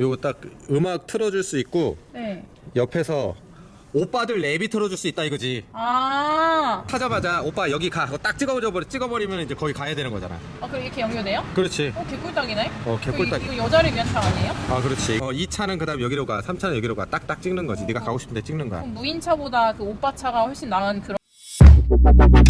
요거 딱 음악 틀어줄 수 있고 네. 옆에서 오빠들 랩이 틀어줄 수 있다 이거지. 아, 타자마자 오빠 여기 가. 그거 딱 찍어버려 찍어버리면 이제 거기 가야 되는 거잖아. 아 그럼 이렇게 연결돼요? 그렇지. 어, 개꿀딱이네. 어, 개꿀딱. 이거, 이거 여자를 위한 차 아니에요? 아 그렇지. 어, 2차는 그다음 여기로 가. 3차는 여기로 가. 딱딱 찍는 거지. 네가 가고 싶은데 찍는 거야. 그럼 무인차보다 그 오빠 차가 훨씬 나은 그런.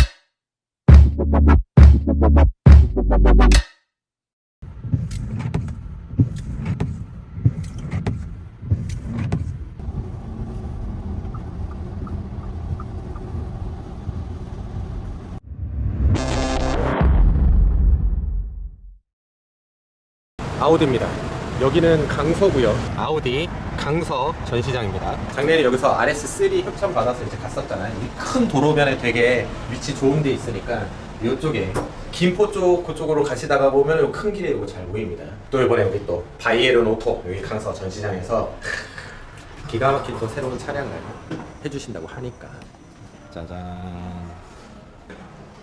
아우디입니다. 여기는 강서고요. 아우디 강서 전시장입니다. 작년에 여기서 RS3 협찬 받아서 이제 갔었잖아요. 이큰 도로변에 되게 위치 좋은 데 있으니까 이쪽에 김포 쪽 그쪽으로 가시다가 보면 이큰 길에 이거 잘 보입니다. 또 이번에 여기 또 바이에른 오토 여기 강서 전시장에서 기가 막힌 또 새로운 차량을 해주신다고 하니까 짜잔.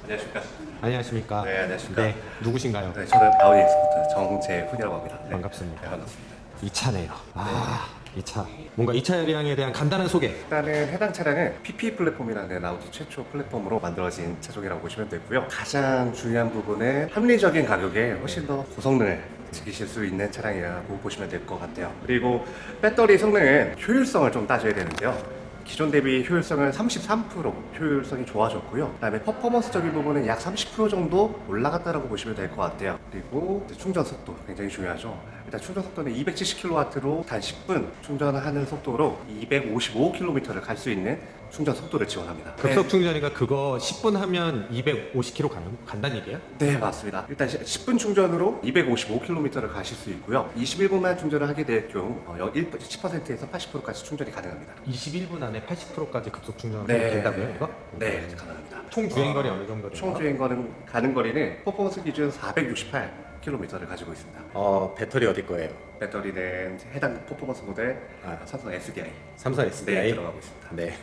안녕하십니까. 안녕하십니까? 네, 안녕하십니까. 네, 누구신가요? 네, 저는 아우디 엑스포트 정재훈이라고 합니다. 네. 반갑습니다. 네, 반갑습니다. 이 차네요. 아, 이 차. 뭔가 이 차량에 대한 간단한 소개. 일단은 해당 차량은 PP 플랫폼이라는 아우디 최초 플랫폼으로 만들어진 차종이라고 보시면 되고요. 가장 중요한 부분은 합리적인 가격에 훨씬 더 고성능을 즐기실 수 있는 차량이라고 보시면 될 것 같아요. 그리고 배터리 성능은 효율성을 좀 따져야 되는데요. 기존 대비 효율성은 33% 효율성이 좋아졌고요. 그다음에 퍼포먼스적인 부분은 약 30% 정도 올라갔다라고 보시면 될 것 같아요. 그리고 충전 속도 굉장히 중요하죠. 일단 충전 속도는 270kW로 단 10분 충전하는 속도로 255km를 갈 수 있는 충전 속도를 지원합니다. 급속 충전이가 그거 10분 하면 250km 가는, 간다는 얘기야? 네, 네, 맞습니다. 일단 10분 충전으로 255km를 가실 수 있고요. 21분만 충전을 하게 될 경우 어, 1, 10%에서 80%까지 충전이 가능합니다. 21분 안에 80%까지 급속 충전이 네. 된다고요, 이거? 네, 가능합니다. 총 주행 거리 어, 어느 정도 돼요? 총 주행거리는 가는 거리는 퍼포먼스 기준 468km를 가지고 있습니다. 어, 배터리 어디 거예요? 배터리는 해당 퍼포먼스 모델 아. 삼성 SDI 삼성 네, SDI? 들어가고 있습니다. 네.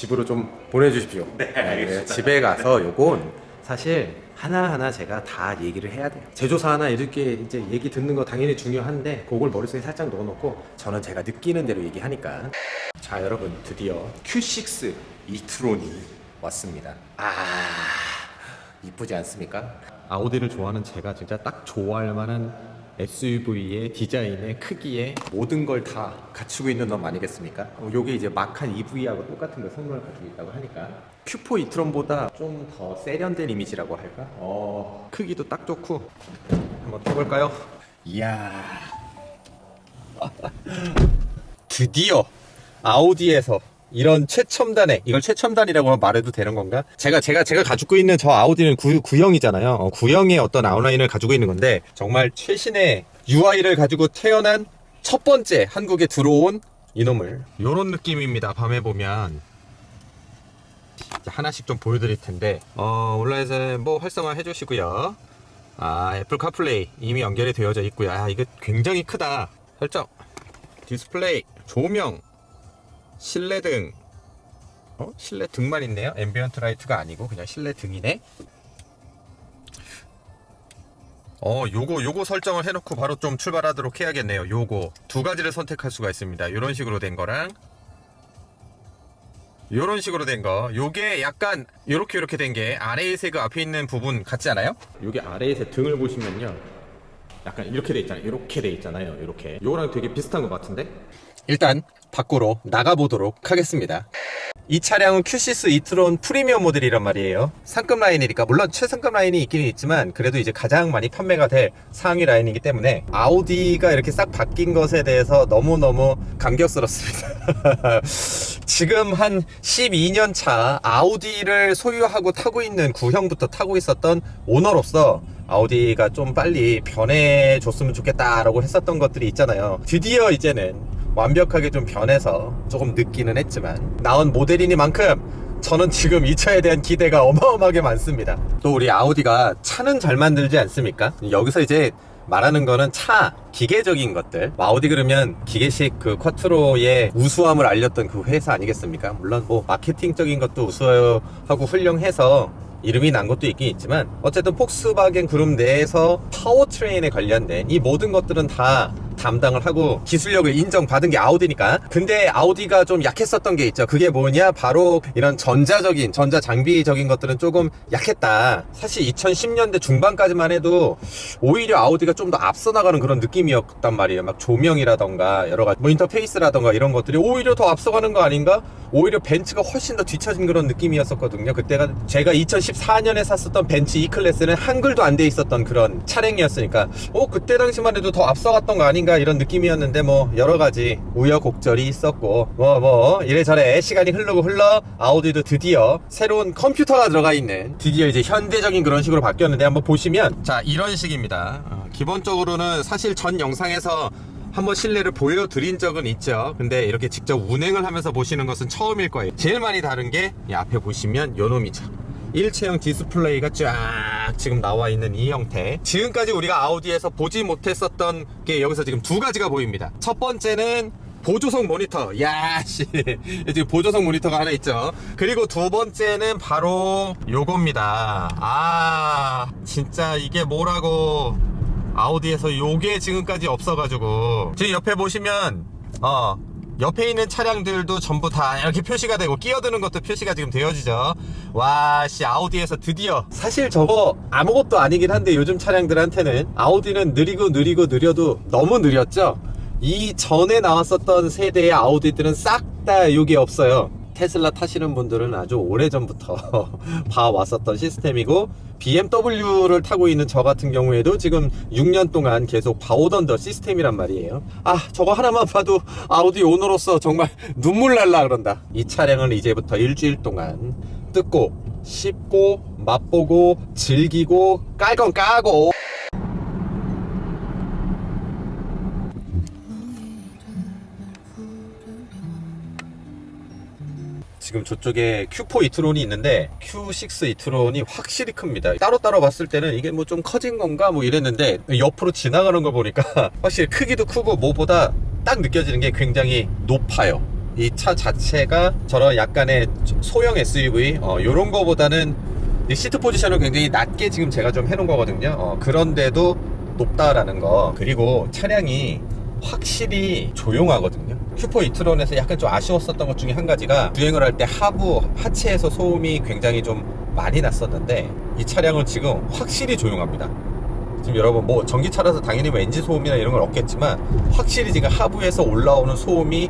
집으로 좀 보내주십시오. 네, 알겠습니다. 집에 가서 요건 사실 하나하나 제가 다 얘기를 해야 돼요. 제조사 하나 이렇게 이제 얘기 듣는 거 당연히 중요한데 그걸 머릿속에 살짝 넣어놓고 저는 제가 느끼는 대로 얘기하니까. 자, 여러분 드디어 Q6 이트론이 왔습니다. 아, 이쁘지 않습니까? 아우디를 좋아하는 제가 진짜 딱 좋아할 만한 SUV의 디자인의 크기에 모든 걸 다 갖추고 있는 놈 아니겠습니까? 어, 요게 이제 마칸 EV하고 똑같은 그 성능을 가지고 있다고 하니까 Q4 이트론보다 좀 더 세련된 이미지라고 할까? 어, 크기도 딱 좋고 한번 타볼까요? 이야 드디어 아우디에서 이런 최첨단의 이걸 최첨단이라고 말해도 되는 건가? 제가 제가 제가 가지고 있는 저 아우디는 구, 구형이잖아요. 어, 구형의 어떤 아웃라인을 가지고 있는 건데 정말 최신의 UI를 가지고 태어난 첫 번째 한국에 들어온 이놈을 이런 느낌입니다. 밤에 보면 하나씩 좀 보여드릴 텐데 어, 온라인에서 뭐 활성화 해주시고요. 아 애플 카플레이 이미 연결이 되어져 있고요. 아 이거 굉장히 크다. 설정 디스플레이 조명 실내 등 어? 실내 등만 있네요. 앰비언트 라이트가 아니고 그냥 실내 등이네. 어, 요거 요거 설정을 해놓고 바로 좀 출발하도록 해야겠네요. 요거 두 가지를 선택할 수가 있습니다. 이런 식으로 된 거랑 요런 식으로 된 거. 요게 약간 요렇게 요렇게 된 게 아래의 색 앞에 있는 부분 같지 않아요? 요게 아래의 색 등을 보시면요. 약간 이렇게 돼 있잖아요. 이렇게 돼 있잖아요. 이렇게. 요거랑 되게 비슷한 것 같은데? 일단 밖으로 나가 보도록 하겠습니다. 이 차량은 큐시스 이트론 프리미엄 모델이란 말이에요. 상급 라인이니까 물론 최상급 라인이 있기는 있지만 그래도 이제 가장 많이 판매가 될 상위 라인이기 때문에 아우디가 이렇게 싹 바뀐 것에 대해서 너무너무 감격스럽습니다. 지금 한 12년 차 아우디를 소유하고 타고 있는 구형부터 타고 있었던 오너로서 아우디가 좀 빨리 변해줬으면 좋겠다라고 했었던 것들이 있잖아요. 드디어 이제는 완벽하게 좀 변해서 조금 늦기는 했지만 나온 모델이니만큼 저는 지금 이 차에 대한 기대가 어마어마하게 많습니다. 또 우리 아우디가 차는 잘 만들지 않습니까? 여기서 이제 말하는 거는 차 기계적인 것들 아우디 그러면 기계식 그 쿼트로의 우수함을 알렸던 그 회사 아니겠습니까? 물론 뭐 마케팅적인 것도 우수하고 훌륭해서 이름이 난 것도 있긴 있지만 어쨌든 폭스바겐 그룹 내에서 파워트레인에 관련된 이 모든 것들은 다 담당을 하고 기술력을 인정받은 게 아우디니까. 근데 아우디가 좀 약했었던 게 있죠. 그게 뭐냐? 바로 이런 전자적인, 전자 장비적인 것들은 조금 약했다. 사실 2010년대 중반까지만 해도 오히려 아우디가 좀 더 앞서 나가는 그런 느낌이었단 말이에요. 막 조명이라던가 여러 가지 뭐 인터페이스라던가 이런 것들이 오히려 더 앞서가는 거 아닌가? 오히려 벤츠가 훨씬 더 뒤처진 그런 느낌이었었거든요. 그때가 제가 2014년에 샀었던 벤츠 E 클래스는 한글도 안 돼 있었던 그런 차량이었으니까 어 그때 당시만 해도 더 앞서갔던 거 아닌가 이런 느낌이었는데 뭐 여러 가지 우여곡절이 있었고 뭐뭐 이래저래 시간이 흐르고 흘러 아우디도 드디어 새로운 컴퓨터가 들어가 있는 드디어 이제 현대적인 그런 식으로 바뀌었는데 한번 보시면 자 이런 식입니다. 어, 기본적으로는 사실 전 영상에서 한번 실내를 보여드린 적은 있죠. 근데 이렇게 직접 운행을 하면서 보시는 것은 처음일 거예요. 제일 많이 다른 게이 앞에 보시면 요 놈이죠. 일체형 디스플레이가 쫙 지금 나와 있는 이 형태. 지금까지 우리가 아우디에서 보지 못했었던 게 여기서 지금 두 가지가 보입니다. 첫 번째는 보조석 모니터. 야, 씨. 지금 보조석 모니터가 하나 있죠. 그리고 두 번째는 바로 요겁니다. 아, 진짜 이게 뭐라고. 아우디에서 요게 지금까지 없어가지고. 지금 옆에 보시면, 어, 옆에 있는 차량들도 전부 다 이렇게 표시가 되고 끼어드는 것도 표시가 지금 되어지죠. 와, 씨, 아우디에서 드디어. 사실 저거 아무것도 아니긴 한데 요즘 차량들한테는 아우디는 느리고 느리고 느려도 너무 느렸죠. 이 전에 나왔었던 세대의 아우디들은 싹 다 요게 없어요. 테슬라 타시는 분들은 아주 오래전부터 봐왔었던 시스템이고 BMW를 타고 있는 저 같은 경우에도 지금 6년 동안 계속 봐오던 더 시스템이란 말이에요. 아 저거 하나만 봐도 아우디 오너로서 정말 눈물 날라 그런다. 이 차량은 이제부터 일주일 동안 뜯고 씹고 맛보고 즐기고 깔건 까고 지금 저쪽에 Q4 이트론이 있는데 Q6 이트론이 확실히 큽니다. 따로따로 봤을 때는 이게 뭐 좀 커진 건가 뭐 이랬는데 옆으로 지나가는 거 보니까 확실히 크기도 크고 뭐보다 딱 느껴지는 게 굉장히 높아요. 이 차 자체가 저런 약간의 소형 SUV 어, 요런 거보다는 이 시트 포지션을 굉장히 낮게 지금 제가 좀 해놓은 거거든요. 어, 그런데도 높다라는 거. 그리고 차량이 확실히 조용하거든요. 큐퍼 이트론에서 약간 좀 아쉬웠었던 것 중에 한 가지가 주행을 할 때 하부 하체에서 소음이 굉장히 좀 많이 났었는데 이 차량은 지금 확실히 조용합니다. 지금 여러분 뭐 전기차라서 당연히 뭐 엔진 소음이나 이런 건 없겠지만 확실히 지금 하부에서 올라오는 소음이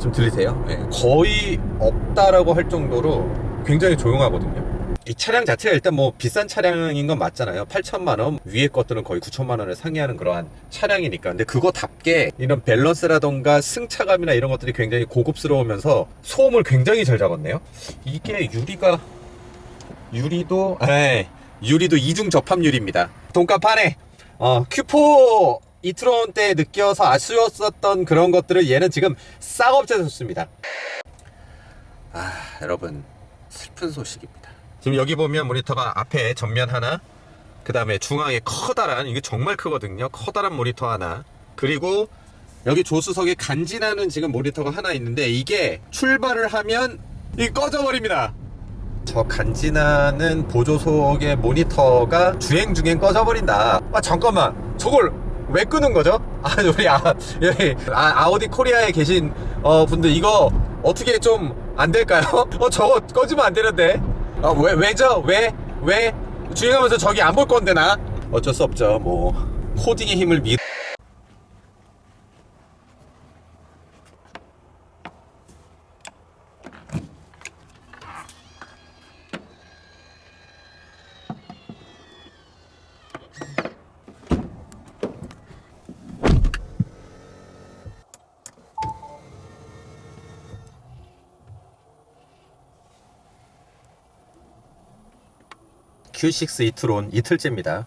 좀 들리세요? 네, 거의 없다라고 할 정도로 굉장히 조용하거든요. 이 차량 자체가 일단 뭐 비싼 차량인 건 맞잖아요. 8천만 원 위에 것들은 거의 9천만 원을 상회하는 그러한 차량이니까. 근데 그거답게 이런 밸런스라던가 승차감이나 이런 것들이 굉장히 고급스러우면서 소음을 굉장히 잘 잡았네요. 이게 유리가 유리도 에이, 유리도 이중 접합 유리입니다. 돈값하네. 어, 큐포 이트론 때 느껴서 아쉬웠었던 그런 것들을 얘는 지금 싹 없애줬습니다. 아, 여러분 슬픈 소식입니다. 지금 여기 보면 모니터가 앞에 전면 하나, 그 다음에 중앙에 커다란 이게 정말 크거든요. 커다란 모니터 하나, 그리고 여기 조수석에 간지나는 지금 모니터가 하나 있는데 이게 출발을 하면 이 꺼져버립니다. 저 간지나는 보조석의 모니터가 주행 중엔 꺼져버린다. 아 잠깐만, 저걸 왜 끄는 거죠? 아 우리 아, 여기 아, 아우디 코리아에 계신 어, 분들 이거 어떻게 좀 안 될까요? 어 저거 꺼지면 안 되는데. 아왜 왜죠? 왜 왜? 주행하면서 저기 안 볼 건데 나? 어쩔 수 없죠. 뭐 코딩의 힘을 믿. Q6 이트론 이틀째입니다.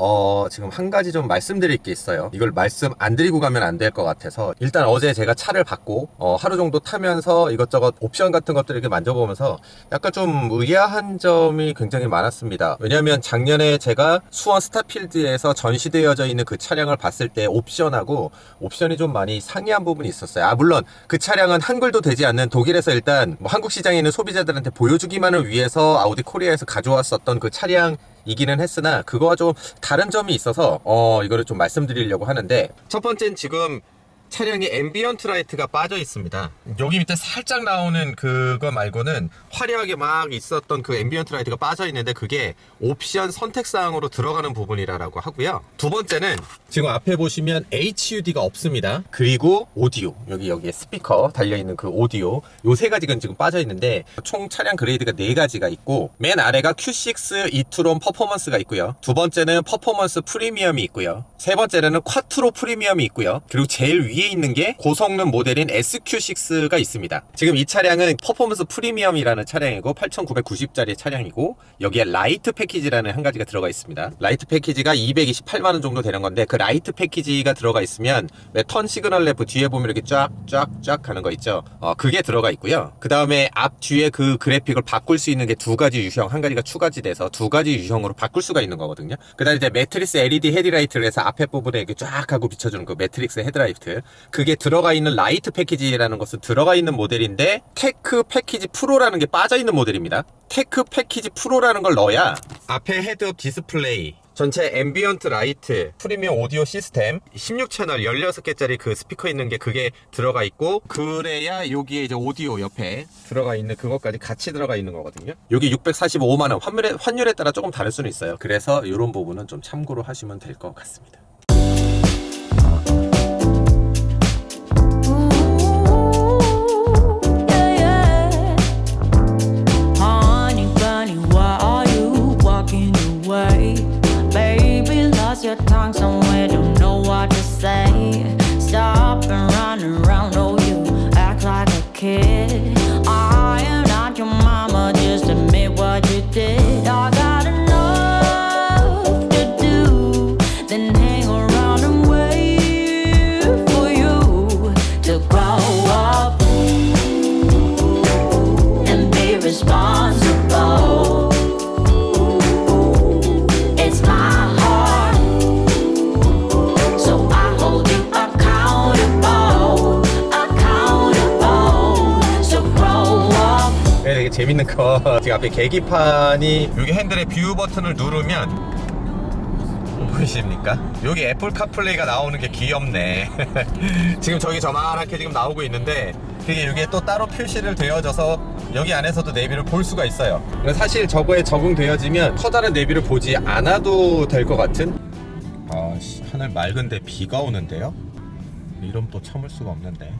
어, 지금 한 가지 좀 말씀드릴 게 있어요. 이걸 말씀 안 드리고 가면 안 될 것 같아서. 일단 어제 제가 차를 받고, 어, 하루 정도 타면서 이것저것 옵션 같은 것들을 이렇게 만져보면서 약간 좀 의아한 점이 굉장히 많았습니다. 왜냐면 작년에 제가 수원 스타필드에서 전시되어져 있는 그 차량을 봤을 때 옵션하고 옵션이 좀 많이 상이한 부분이 있었어요. 아, 물론 그 차량은 한글도 되지 않는 독일에서 일단 뭐 한국 시장에 있는 소비자들한테 보여주기만을 위해서 아우디 코리아에서 가져왔었던 그 차량 이기는 했으나 그거와 좀 다른 점이 있어서 어 이거를 좀 말씀드리려고 하는데 첫 번째는 지금 차량에 앰비언트 라이트가 빠져 있습니다. 여기 밑에 살짝 나오는 그거 말고는 화려하게 막 있었던 그 앰비언트 라이트가 빠져 있는데 그게 옵션 선택 사항으로 들어가는 부분이라고 하고요. 두 번째는 지금 앞에 보시면 HUD가 없습니다. 그리고 오디오 여기 여기에 스피커 달려 있는 그 오디오 요 세 가지가 지금 빠져 있는데 총 차량 그레이드가 네 가지가 있고 맨 아래가 Q6 이투론 퍼포먼스가 있고요. 두 번째는 퍼포먼스 프리미엄이 있고요. 세 번째는 쿼트로 프리미엄이 있고요. 그리고 제일 위에 있는 게 고성능 모델인 SQ6가 있습니다. 지금 이 차량은 퍼포먼스 프리미엄이라는 차량이고 8,990짜리 차량이고 여기에 라이트 패키지라는 한 가지가 들어가 있습니다. 라이트 패키지가 228만 원 정도 되는 건데 그 라이트 패키지가 들어가 있으면 왜 턴 시그널 램프 뒤에 보면 이렇게 쫙쫙쫙 하는 거 있죠. 어, 그게 들어가 있고요. 그 다음에 앞 뒤에 그 그래픽을 바꿀 수 있는 게 두 가지 유형, 한 가지가 추가지 돼서 두 가지 유형으로 바꿀 수가 있는 거거든요. 그 다음에 이제 매트리스 LED 헤드라이트를 해서 앞에 부분에 이렇게 쫙 하고 비춰주는 그 매트릭스 헤드라이트. 그게 들어가 있는 라이트 패키지라는 것은 들어가 있는 모델인데 테크 패키지 프로라는 게 빠져 있는 모델입니다. 테크 패키지 프로라는 걸 넣어야 앞에 헤드업 디스플레이 전체 앰비언트 라이트 프리미엄 오디오 시스템 16채널 16개짜리 그 스피커 있는 게 그게 들어가 있고 그래야 여기에 이제 오디오 옆에 들어가 있는 그것까지 같이 들어가 있는 거거든요. 여기 645만 원 환율에, 환율에 따라 조금 다를 수는 있어요. 그래서 이런 부분은 좀 참고로 하시면 될 것 같습니다 your tongue somewhere, don't know what to say. Stop and run around, oh you act like a kid. I am not your mama, just admit what you did. I 거. 지금 앞에 계기판이 여기 핸들의 뷰 버튼을 누르면 보이십니까? 여기 애플 카플레이가 나오는 게 귀엽네. 지금 저기 저만하게 지금 나오고 있는데 그게 여기에 또 따로 표시를 되어져서 여기 안에서도 내비를 볼 수가 있어요. 사실 저거에 적응되어지면 커다란 내비를 보지 않아도 될 것 같은? 아 하늘 맑은데 비가 오는데요? 이러면 또 참을 수가 없는데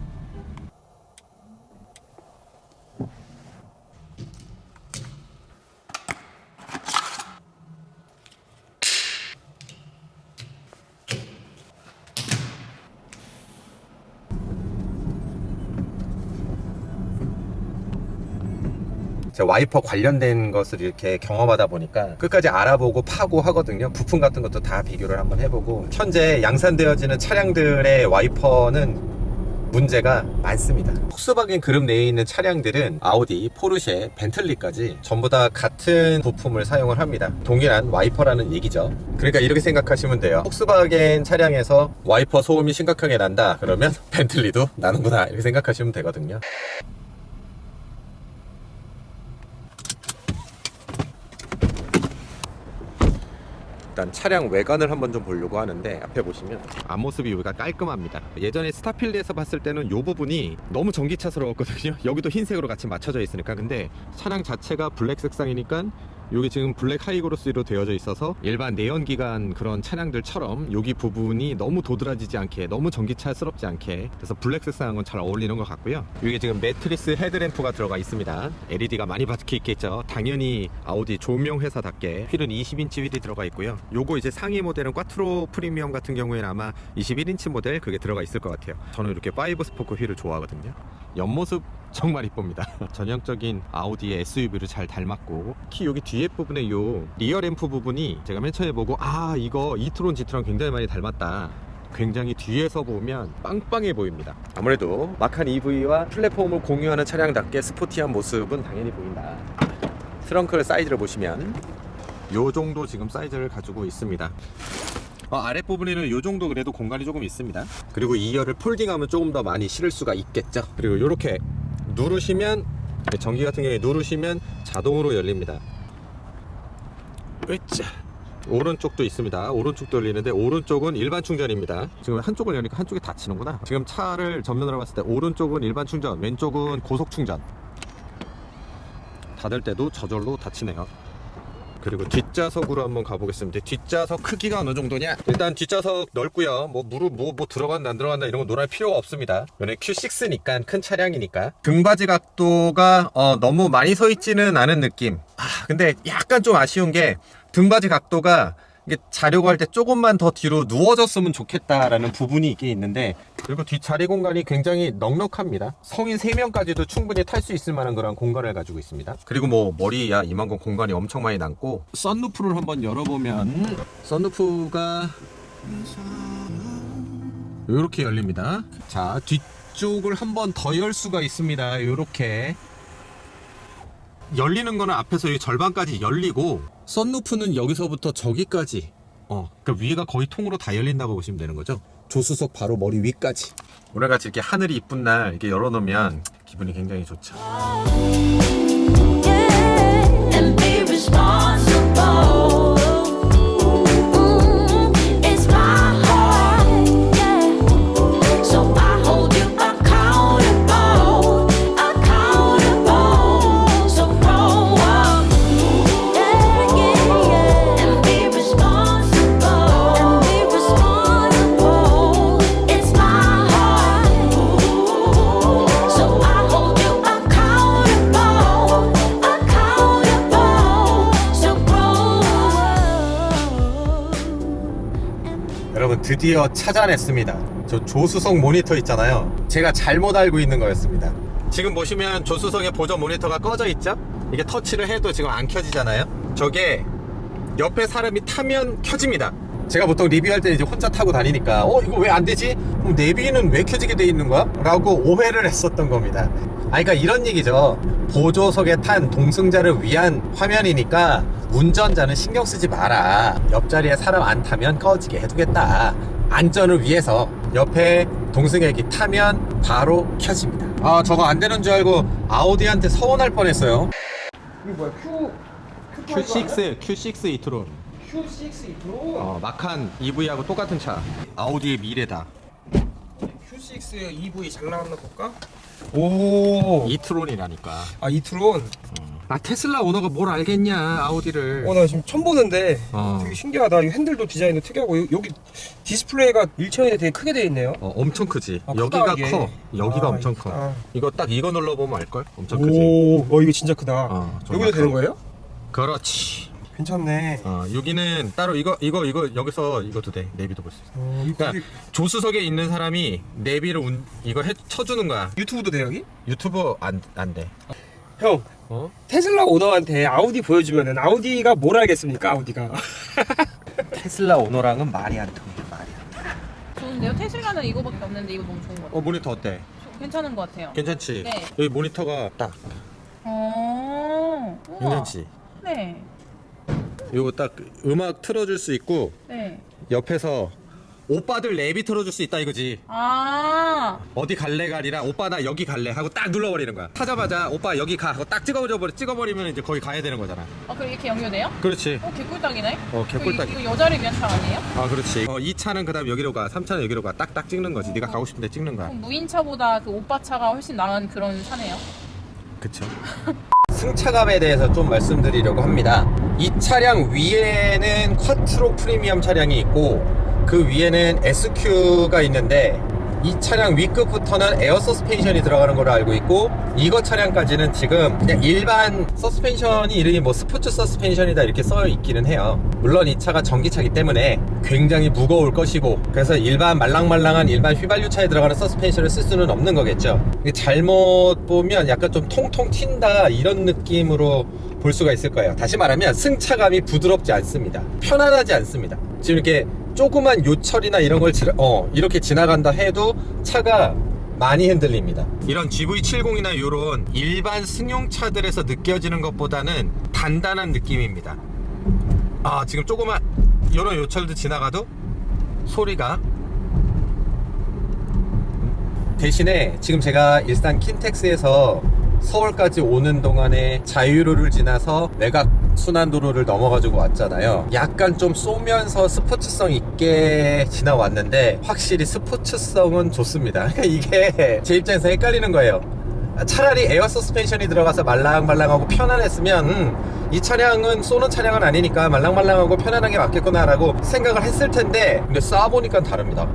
와이퍼 관련된 것을 이렇게 경험하다 보니까 끝까지 알아보고 파고 하거든요. 부품 같은 것도 다 비교를 한번 해보고 현재 양산되어지는 차량들의 와이퍼는 문제가 많습니다. 폭스바겐 그룹 내에 있는 차량들은 아우디, 포르쉐, 벤틀리까지 전부 다 같은 부품을 사용을 합니다. 동일한 와이퍼라는 얘기죠. 그러니까 이렇게 생각하시면 돼요. 폭스바겐 차량에서 와이퍼 소음이 심각하게 난다. 그러면 벤틀리도 나는구나. 이렇게 생각하시면 되거든요. 일단 차량 외관을 한번 좀 보려고 하는데 앞에 보시면 앞모습이 여기가 깔끔합니다. 예전에 스타필드에서 봤을 때는 이 부분이 너무 전기차스러웠거든요. 여기도 흰색으로 같이 맞춰져 있으니까. 근데 차량 자체가 블랙 색상이니까 여기 지금 블랙 하이그로스로 되어져 있어서 일반 내연기관 그런 차량들처럼 여기 부분이 너무 도드라지지 않게 너무 전기차스럽지 않게 그래서 블랙 색상한 건잘 어울리는 것 같고요. 여기 지금 매트리스 헤드램프가 들어가 있습니다. LED가 많이 박혀 있겠죠? 당연히 아우디 조명 회사답게 휠은 20인치 휠이 들어가 있고요. 요거 이제 상위 모델은 꽈트로 프리미엄 같은 경우에는 아마 21인치 모델 그게 들어가 있을 것 같아요. 저는 이렇게 5 스포크 휠을 좋아하거든요. 옆모습 정말 이쁩니다. 전형적인 아우디의 SUV를 잘 닮았고 특히 여기 뒤에 부분에 요 리어 램프 부분이 제가 맨 처음에 보고 아 이거 이트론 지트랑 굉장히 많이 닮았다. 굉장히 뒤에서 보면 빵빵해 보입니다. 아무래도 마칸 EV와 플랫폼을 공유하는 차량답게 스포티한 모습은 당연히 보인다. 트렁크 사이즈를 보시면 요 정도 지금 사이즈를 가지고 있습니다. 어, 아랫부분에는 이 정도 그래도 공간이 조금 있습니다. 그리고 2열을 폴딩하면 조금 더 많이 실을 수가 있겠죠. 그리고 이렇게 누르시면 전기 같은 경우에 누르시면 자동으로 열립니다. 으쌰. 오른쪽도 있습니다. 오른쪽도 열리는데 오른쪽은 일반 충전입니다. 지금 한쪽을 여니까 한쪽이 닫히는구나. 지금 차를 전면으로 봤을 때 오른쪽은 일반 충전, 왼쪽은 고속 충전. 닫을 때도 저절로 닫히네요. 그리고 뒷좌석으로 한번 가보겠습니다. 뒷좌석 크기가 어느 정도냐? 일단 뒷좌석 넓고요. 뭐 무릎 뭐, 뭐 들어간다 안 들어간다 이런 거 논할 필요가 없습니다. 이번에 Q6니까 큰 차량이니까. 등받이 각도가 어, 너무 많이 서 있지는 않은 느낌. 아 근데 약간 좀 아쉬운 게 등받이 각도가 이게 자려고 할 때 조금만 더 뒤로 누워졌으면 좋겠다라는 부분이 있긴 있는데 그리고 뒷자리 공간이 굉장히 넉넉합니다. 성인 3명까지도 충분히 탈 수 있을 만한 그런 공간을 가지고 있습니다. 그리고 뭐 머리야 이만큼 공간이 엄청 많이 남고 썬루프를 한번 열어보면 썬루프가 이렇게 열립니다. 자 뒤쪽을 한번 더 열 수가 있습니다. 이렇게 열리는 거는 앞에서 이 절반까지 열리고 썬루프는 여기서부터 저기까지 어 그러니까 위가 거의 통으로 다 열린다고 보시면 되는 거죠? 조수석 바로 머리 위까지. 오늘같이 이렇게 하늘이 이쁜 날 이렇게 열어놓으면 기분이 굉장히 좋죠. And 드디어 찾아냈습니다. 저 조수석 모니터 있잖아요. 제가 잘못 알고 있는 거였습니다. 지금 보시면 조수석의 보조 모니터가 꺼져 있죠? 이게 터치를 해도 지금 안 켜지잖아요. 저게 옆에 사람이 타면 켜집니다. 제가 보통 리뷰할 때 이제 혼자 타고 다니니까 어 이거 왜 안 되지? 그럼 내비는 왜 켜지게 돼 있는 거야? 라고 오해를 했었던 겁니다. 아 그러니까 이런 얘기죠. 보조석에 탄 동승자를 위한 화면이니까 운전자는 신경 쓰지 마라. 옆자리에 사람 안 타면 꺼지게 해두겠다. 안전을 위해서 옆에 동승객이 타면 바로 켜집니다. 아 저거 안 되는 줄 알고 아우디한테 서운할 뻔했어요. 이게 뭐야? Q Q6 Q6 이트론 Q6 이프로 어, 마칸 EV하고 똑같은 차. 아우디의 미래다. Q6 EV 잘 나왔나 볼까? 오. 이트론이라니까 아 이트론. 아 테슬라 오너가 뭘 알겠냐 아우디를 어 나 지금 처음 보는데 어. 되게 신기하다. 이 핸들도 디자인도 특이하고 요- 여기 디스플레이가 일체형이 되게 크게 돼 있네요. 어, 엄청 크지 아, 크다, 여기가 이게. 커 여기가 아, 엄청 커 크다. 이거 딱 이거 눌러보면 알걸 엄청 크지 오, 어 이거 진짜 크다. 어, 정말 여기도 되는 커. 거예요? 그렇지 괜찮네. 어, 여기는 따로 이거 이거 이거 여기서 이것도 돼 내비도 볼 수 있어 어, 이거 그러니까 조수석에 있는 사람이 내비를 운, 이걸 해, 쳐주는 거야 유튜브도 돼 여기? 유튜브 안, 안 돼. 형 어? 테슬라 오너한테 아우디 보여주면은 아우디가 뭘 알겠습니까 아우디가? 테슬라 오너랑은 말이 안 통해 말이 안 통해 좋은데요? 테슬라는 이거밖에 없는데 이거 너무 좋은 것 같아요. 어 모니터 어때? 괜찮은 것 같아요. 괜찮지? 네. 여기 모니터가 딱 어. 우와. 괜찮지? 네. 이거 딱 음악 틀어줄 수 있고 네. 옆에서 오빠들 내비 틀어줄 수 있다 이거지 아. 어디 갈래가 아니라 오빠 나 여기 갈래 하고 딱 눌러버리는 거야 타자마자 오빠 여기 가 하고 딱 찍어버려 찍어버리면 이제 거기 가야 되는 거잖아 아 그럼 이렇게 연결돼요? 그렇지 어 개꿀딱이네. 어, 개꿀딱. 이거, 이거 여자를 위한 차 아니에요? 아 그렇지 어, 이 차는 그 다음 여기로 가 3차는 여기로 가 딱딱 찍는 거지 네가 가고 싶은데 찍는 거야 그럼 무인차보다 그 오빠 차가 훨씬 나은 그런 차네요. 그쵸. 승차감에 대해서 좀 말씀드리려고 합니다. 이 차량 위에는 쿼트로 프리미엄 차량이 있고 그 위에는 SQ가 있는데 이 차량 위급부터는 에어 서스펜션이 들어가는 걸로 알고 있고 이거 차량까지는 지금 그냥 일반 서스펜션이 이름이 뭐 스포츠 서스펜션이다 이렇게 써 있기는 해요. 물론 이 차가 전기차기 때문에 굉장히 무거울 것이고 그래서 일반 말랑말랑한 일반 휘발유 차에 들어가는 서스펜션을 쓸 수는 없는 거겠죠. 잘못 보면 약간 좀 통통 튄다 이런 느낌으로 볼 수가 있을 거예요. 다시 말하면 승차감이 부드럽지 않습니다. 편안하지 않습니다. 지금 이렇게 조그만 요철이나 이런 걸 지나, 어, 이렇게 지나간다 해도 차가 많이 흔들립니다. 이런 GV70이나 이런 일반 승용차들에서 느껴지는 것보다는 단단한 느낌입니다. 아, 지금 조그만 이런 요철도 지나가도 소리가 대신에 지금 제가 일산 킨텍스에서 서울까지 오는 동안에 자유로를 지나서 외곽 순환도로를 넘어가지고 왔잖아요. 약간 좀 쏘면서 스포츠성 있게 지나왔는데 확실히 스포츠성은 좋습니다. 그러니까 이게 제 입장에서 헷갈리는 거예요. 차라리 에어 서스펜션이 들어가서 말랑말랑하고 편안했으면 음, 이 차량은 쏘는 차량은 아니니까 말랑말랑하고 편안하게 맞겠구나라고 생각을 했을 텐데 근데 쏴보니까 다릅니다.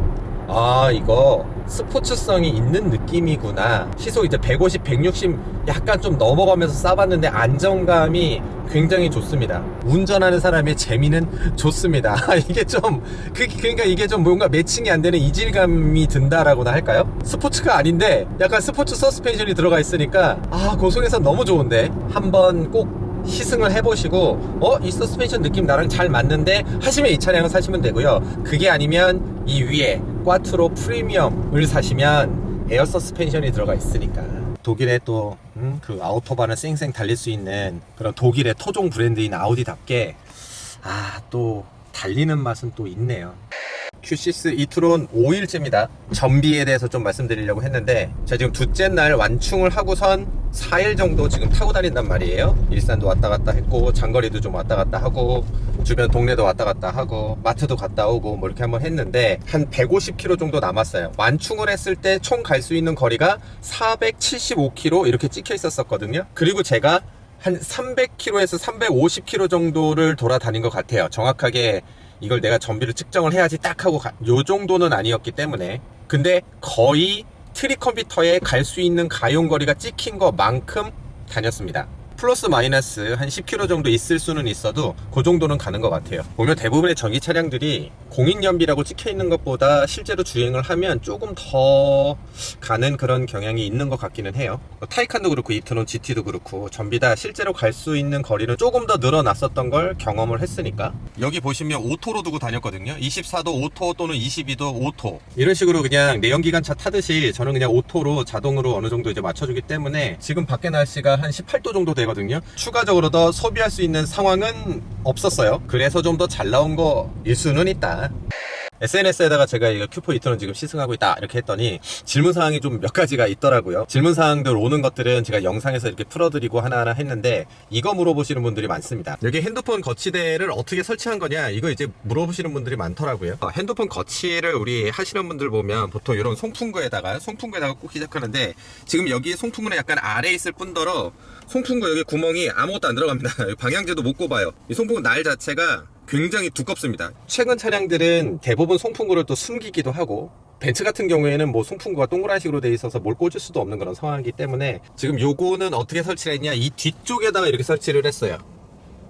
아 이거 스포츠성이 있는 느낌이구나. 시속 이제 150, 160 약간 좀 넘어가면서 쏴봤는데 안정감이 굉장히 좋습니다. 운전하는 사람의 재미는 좋습니다. 이게 좀 그, 그러니까 이게 좀 뭔가 매칭이 안 되는 이질감이 든다라고나 할까요? 스포츠가 아닌데 약간 스포츠 서스펜션이 들어가 있으니까 아 고속에서 너무 좋은데? 한번 꼭 시승을 해보시고 어? 이 서스펜션 느낌 나랑 잘 맞는데 하시면 이 차량을 사시면 되고요 그게 아니면 이 위에 꽈트로 프리미엄을 사시면 에어 서스펜션이 들어가 있으니까 독일의 또그 아우토반을 쌩쌩 달릴 수 있는 그런 독일의 토종 브랜드인 아우디답게 아 또 달리는 맛은 또 있네요 q6 이트론 5일째입니다. 전비에 대해서 좀 말씀드리려고 했는데 제가 지금 둘째 날 완충을 하고선 4일 정도 지금 타고 다닌단 말이에요. 일산도 왔다 갔다 했고 장거리도 좀 왔다 갔다 하고 주변 동네도 왔다 갔다 하고 마트도 갔다 오고 뭐 이렇게 한번 했는데 한 150km 정도 남았어요. 완충을 했을 때 총 갈 수 있는 거리가 475km 이렇게 찍혀 있었었거든요. 그리고 제가 한 300km에서 350km 정도를 돌아다닌 것 같아요. 정확하게 이걸 내가 전비를 측정을 해야지 딱 하고 가, 요 정도는 아니었기 때문에 근데 거의 트리 컴퓨터에 갈 수 있는 가용 거리가 찍힌 것만큼 다녔습니다. 플러스 마이너스 한 10km 정도 있을 수는 있어도 그 정도는 가는 것 같아요. 보면 대부분의 전기 차량들이 공인연비라고 찍혀 있는 것보다 실제로 주행을 하면 조금 더 가는 그런 경향이 있는 것 같기는 해요. 뭐 타이칸도 그렇고 이트론 GT도 그렇고 전비 다 실제로 갈 수 있는 거리는 조금 더 늘어났었던 걸 경험을 했으니까 여기 보시면 오토로 두고 다녔거든요. 24도 오토 또는 22도 오토 이런 식으로 그냥 내연기관차 타듯이 저는 그냥 오토로 자동으로 어느 정도 이제 맞춰주기 때문에 지금 밖에 날씨가 한 18도 정도 되 거든요. 추가적으로 더 소비할 수 있는 상황은 없었어요. 그래서 좀 더 잘 나온 거일 수는 있다. SNS에다가 제가 이거 큐포 이터는 지금 시승하고 있다 이렇게 했더니 질문 사항이 좀 몇 가지가 있더라고요. 질문 사항들 오는 것들은 제가 영상에서 이렇게 풀어드리고 하나하나 했는데 이거 물어보시는 분들이 많습니다. 여기 핸드폰 거치대를 어떻게 설치한 거냐? 이거 이제 물어보시는 분들이 많더라고요. 어, 핸드폰 거치를 우리 하시는 분들 보면 보통 이런 송풍구에다가 송풍구에다가 꽂기 시작하는데 지금 여기 송풍구는 약간 아래에 있을 뿐더러 송풍구 여기 구멍이 아무것도 안 들어갑니다. 방향제도 못 꼽아요. 이 송풍구 날 자체가 굉장히 두껍습니다. 최근 차량들은 대부분 송풍구를 또 숨기기도 하고 벤츠 같은 경우에는 뭐 송풍구가 동그란 식으로 돼 있어서 뭘 꽂을 수도 없는 그런 상황이기 때문에 지금 요거는 어떻게 설치를 했냐 이 뒤쪽에다가 이렇게 설치를 했어요.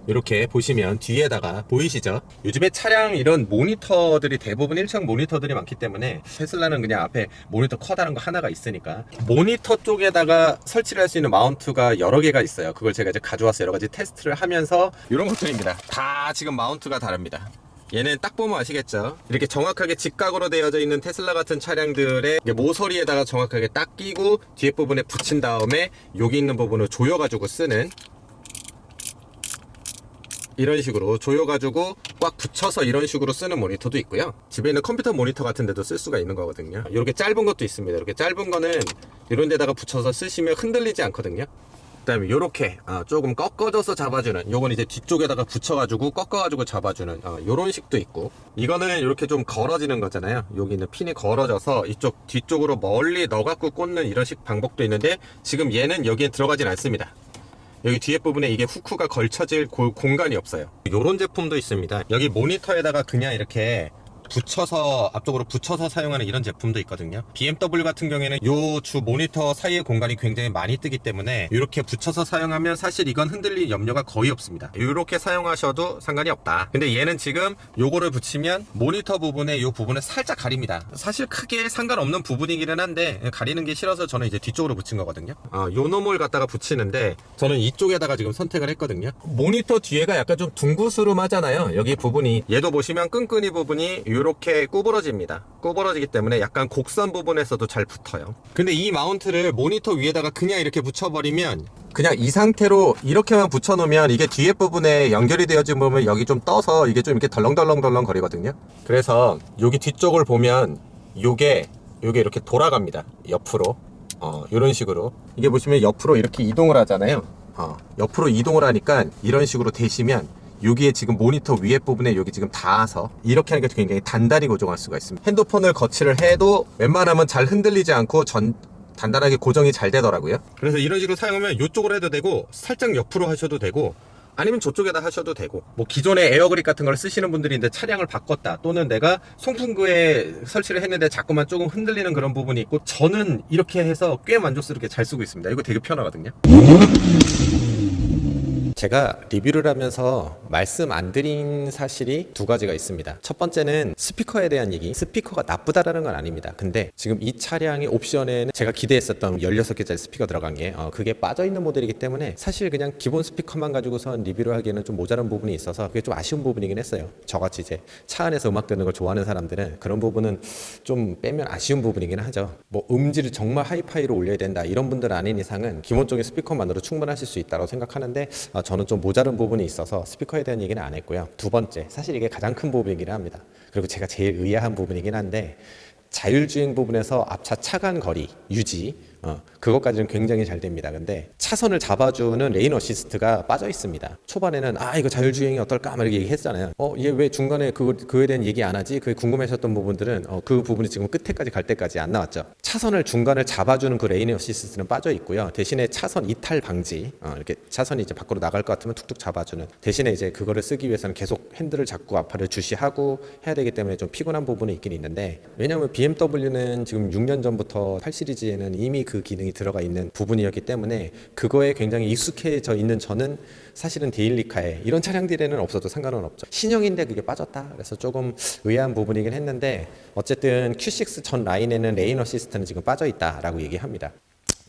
이렇게 보시면 뒤에다가 보이시죠? 요즘에 차량 이런 모니터들이 대부분 1층 모니터들이 많기 때문에 테슬라는 그냥 앞에 모니터 커다란 거 하나가 있으니까 모니터 쪽에다가 설치를 할 수 있는 마운트가 여러 개가 있어요. 그걸 제가 이제 가져와서 여러 가지 테스트를 하면서 이런 것들입니다. 다 지금 마운트가 다릅니다. 얘는 딱 보면 아시겠죠? 이렇게 정확하게 직각으로 되어져 있는 테슬라 같은 차량들의 모서리에다가 정확하게 딱 끼고 뒤에 부분에 붙인 다음에 여기 있는 부분을 조여가지고 쓰는 이런 식으로 조여가지고 꽉 붙여서 이런 식으로 쓰는 모니터도 있고요. 집에 있는 컴퓨터 모니터 같은 데도 쓸 수가 있는 거거든요. 이렇게 짧은 것도 있습니다. 이렇게 짧은 거는 이런 데다가 붙여서 쓰시면 흔들리지 않거든요. 그다음에 요렇게 아, 조금 꺾어져서 잡아주는 요건 이제 뒤쪽에다가 붙여가지고 꺾어가지고 잡아주는 아, 요런 식도 있고 이거는 이렇게 좀 걸어지는 거잖아요 여기 있는 핀이 걸어져서 이쪽 뒤쪽으로 멀리 넣어갖고 꽂는 이런 식 방법도 있는데 지금 얘는 여기에 들어가진 않습니다 여기 뒤에 부분에 이게 후크가 걸쳐질 고- 공간이 없어요. 이런 제품도 있습니다. 여기 모니터에다가 그냥 이렇게 붙여서 앞쪽으로 붙여서 사용하는 이런 제품도 있거든요. BMW 같은 경우에는 요 주 모니터 사이의 공간이 굉장히 많이 뜨기 때문에 이렇게 붙여서 사용하면 사실 이건 흔들릴 염려가 거의 없습니다. 이렇게 사용하셔도 상관이 없다. 근데 얘는 지금 요거를 붙이면 모니터 부분에 요 부분을 살짝 가립니다. 사실 크게 상관없는 부분이기는 한데 가리는 게 싫어서 저는 이제 뒤쪽으로 붙인 거거든요. 아, 요 놈을 갖다가 붙이는데 저는 이쪽에다가 지금 선택을 했거든요. 모니터 뒤에가 약간 좀 둥그스름하잖아요. 여기 부분이 얘도 보시면 끈끈이 부분이 이렇게 구부러집니다. 구부러지기 때문에 약간 곡선 부분에서도 잘 붙어요. 근데 이 마운트를 모니터 위에다가 그냥 이렇게 붙여버리면 그냥 이 상태로 이렇게만 붙여놓으면 이게 뒤에 부분에 연결이 되어진 부분 여기 좀 떠서 이게 좀 이렇게 덜렁덜렁덜렁 거리거든요. 그래서 여기 뒤쪽을 보면 요게 요게 이렇게 돌아갑니다. 옆으로. 어, 이런 식으로. 이게 보시면 옆으로 이렇게 이동을 하잖아요. 어, 옆으로 이동을 하니까 이런 식으로 되시면 여기에 지금 모니터 위에 부분에 여기 지금 닿아서 이렇게 하니까 굉장히 단단히 고정할 수가 있습니다. 핸드폰을 거치를 해도 웬만하면 잘 흔들리지 않고 전 단단하게 고정이 잘 되더라고요. 그래서 이런 식으로 사용하면 이쪽으로 해도 되고 살짝 옆으로 하셔도 되고 아니면 저쪽에다 하셔도 되고 뭐 기존에 에어그립 같은 걸 쓰시는 분들인데 차량을 바꿨다 또는 내가 송풍구에 설치를 했는데 자꾸만 조금 흔들리는 그런 부분이 있고 저는 이렇게 해서 꽤 만족스럽게 잘 쓰고 있습니다 이거 되게 편하거든요 제가 리뷰를 하면서 말씀 안 드린 사실이 두 가지가 있습니다. 첫 번째는 스피커에 대한 얘기. 스피커가 나쁘다라는 건 아닙니다. 근데 지금 이 차량의 옵션에는 제가 기대했었던 16개짜리 스피커 들어간 게 어, 그게 빠져 있는 모델이기 때문에 사실 그냥 기본 스피커만 가지고선 리뷰를 하기에는 좀 모자란 부분이 있어서 그게 좀 아쉬운 부분이긴 했어요. 저같이 이제 차 안에서 음악 듣는 걸 좋아하는 사람들은 그런 부분은 좀 빼면 아쉬운 부분이긴 하죠. 뭐 음질을 정말 하이파이로 올려야 된다 이런 분들 아닌 이상은 기본적인 스피커만으로 충분하실 수 있다고 생각하는데 어, 저는 좀 모자른 부분이 있어서 스피커에 대한 얘기는 안 했고요. 두 번째, 사실 이게 가장 큰 부분이긴 합니다. 그리고 제가 제일 의아한 부분이긴 한데 자율주행 부분에서 앞차 차간 거리 유지 어, 그것까지는 굉장히 잘 됩니다. 근데 차선을 잡아주는 레인 어시스트가 빠져 있습니다. 초반에는 아 이거 자율주행이 어떨까 막 이렇게 얘기했잖아요. 어 얘 왜 중간에 그 그에 대한 얘기 안 하지? 그 궁금해하셨던 부분들은 어, 그 부분이 지금 끝에까지 갈 때까지 안 나왔죠. 차선을 중간을 잡아주는 그 레인 어시스트는 빠져 있고요. 대신에 차선 이탈 방지 어, 이렇게 차선이 이제 밖으로 나갈 것 같으면 툭툭 잡아주는 대신에 이제 그거를 쓰기 위해서는 계속 핸들을 잡고 앞을 주시하고 해야 되기 때문에 좀 피곤한 부분이 있긴 있는데 왜냐하면 BMW는 지금 6년 전부터 8 시리즈에는 이미 그 기능이 들어가 있는 부분이었기 때문에 그거에 굉장히 익숙해져 있는 저는 사실은 데일리카에 이런 차량들에는 없어도 상관은 없죠. 신형인데 그게 빠졌다. 그래서 조금 의아한 부분이긴 했는데 어쨌든 Q6 전 라인에는 레인 어시스트는 지금 빠져 있다라고 얘기합니다.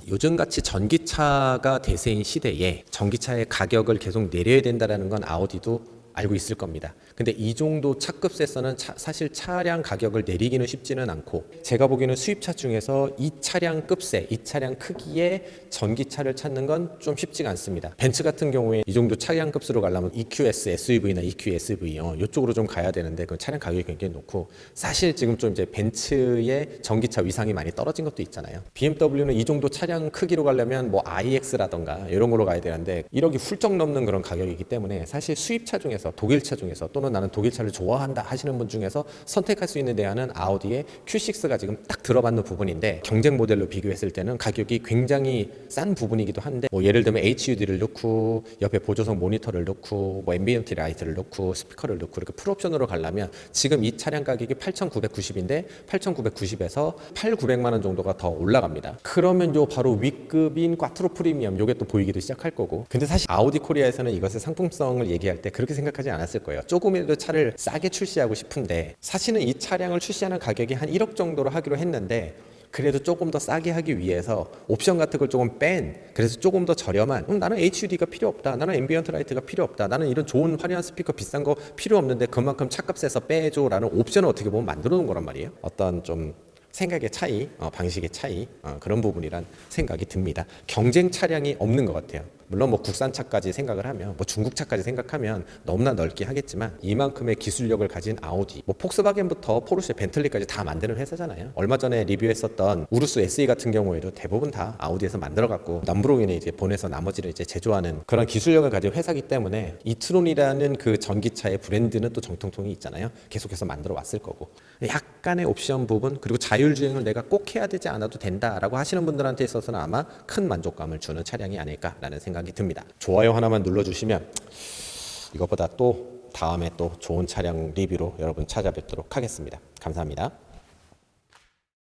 요즘같이 전기차가 대세인 시대에 전기차의 가격을 계속 내려야 된다라는 건 아우디도 알고 있을 겁니다. 근데 이 정도 차급세에서는 차- 사실 차량 가격을 내리기는 쉽지는 않고 제가 보기에는 수입차 중에서 이 차량 급세, 이 차량 크기의 전기차를 찾는 건 좀 쉽지가 않습니다. 벤츠 같은 경우에 이 정도 차량 급수로 가려면 EQS SUV나 EQSV 어, 이쪽으로 좀 가야 되는데 그 차량 가격이 굉장히 높고 사실 지금 좀 이제 벤츠의 전기차 위상이 많이 떨어진 것도 있잖아요. BMW는 이 정도 차량 크기로 가려면 뭐 iX라던가 이런 걸로 가야 되는데 1억이 훌쩍 넘는 그런 가격이기 때문에 사실 수입차 중에서 독일차 중에서 또는 나는 독일차를 좋아한다 하시는 분 중에서 선택할 수 있는 대안은 아우디의 Q6가 지금 딱 들어맞는 부분인데 경쟁 모델로 비교했을 때는 가격이 굉장히 싼 부분이기도 한데 뭐 예를 들면 HUD를 넣고 옆에 보조석 모니터를 넣고 뭐 앰비언트 라이트를 넣고 스피커를 넣고 이렇게 풀옵션으로 가려면 지금 이 차량 가격이 8,990인데 8,990에서 8,900만 원 정도가 더 올라갑니다. 그러면 요 바로 윗급인 꽈트로 프리미엄 요게 또 보이기도 시작할 거고. 근데 사실 아우디 코리아에서는 이것의 상품성을 얘기할 때 그렇게 생각 하지 않았을 거예요. 조금이라도 차를 싸게 출시하고 싶은데 사실은 이 차량을 출시하는 가격이 한 1억 정도로 하기로 했는데 그래도 조금 더 싸게 하기 위해서 옵션 같은 걸 조금 뺀 그래서 조금 더 저렴한 음, 나는 HUD가 필요 없다 나는 앰비언트 라이트가 필요 없다 나는 이런 좋은 화려한 스피커 비싼 거 필요 없는데 그만큼 차값에서 빼줘 라는 옵션을 어떻게 보면 만들어 놓은 거란 말이에요 어떤 좀 생각의 차이, 어, 방식의 차이 어, 그런 부분이란 생각이 듭니다. 경쟁 차량이 없는 것 같아요. 물론 뭐 국산차까지 생각을 하면 뭐 중국차까지 생각하면 너무나 넓게 하겠지만 이만큼의 기술력을 가진 아우디, 뭐 폭스바겐부터 포르쉐, 벤틀리까지 다 만드는 회사잖아요. 얼마 전에 리뷰했었던 우루스 SE 같은 경우에도 대부분 다 아우디에서 만들어갖고 남부로인에 이제 보내서 나머지를 이제 제조하는 그런 기술력을 가진 회사기 때문에 이트론이라는 그 전기차의 브랜드는 또 정통통이 있잖아요. 계속해서 만들어 왔을 거고 약간의 옵션 부분 그리고 자율주행을 내가 꼭 해야 되지 않아도 된다라고 하시는 분들한테 있어서는 아마 큰 만족감을 주는 차량이 아닐까라는 생각이 듭니다. 좋아요 하나만 눌러주시면 이것보다 또 다음에 또 좋은 차량 리뷰로 여러분 찾아뵙도록 하겠습니다. 감사합니다.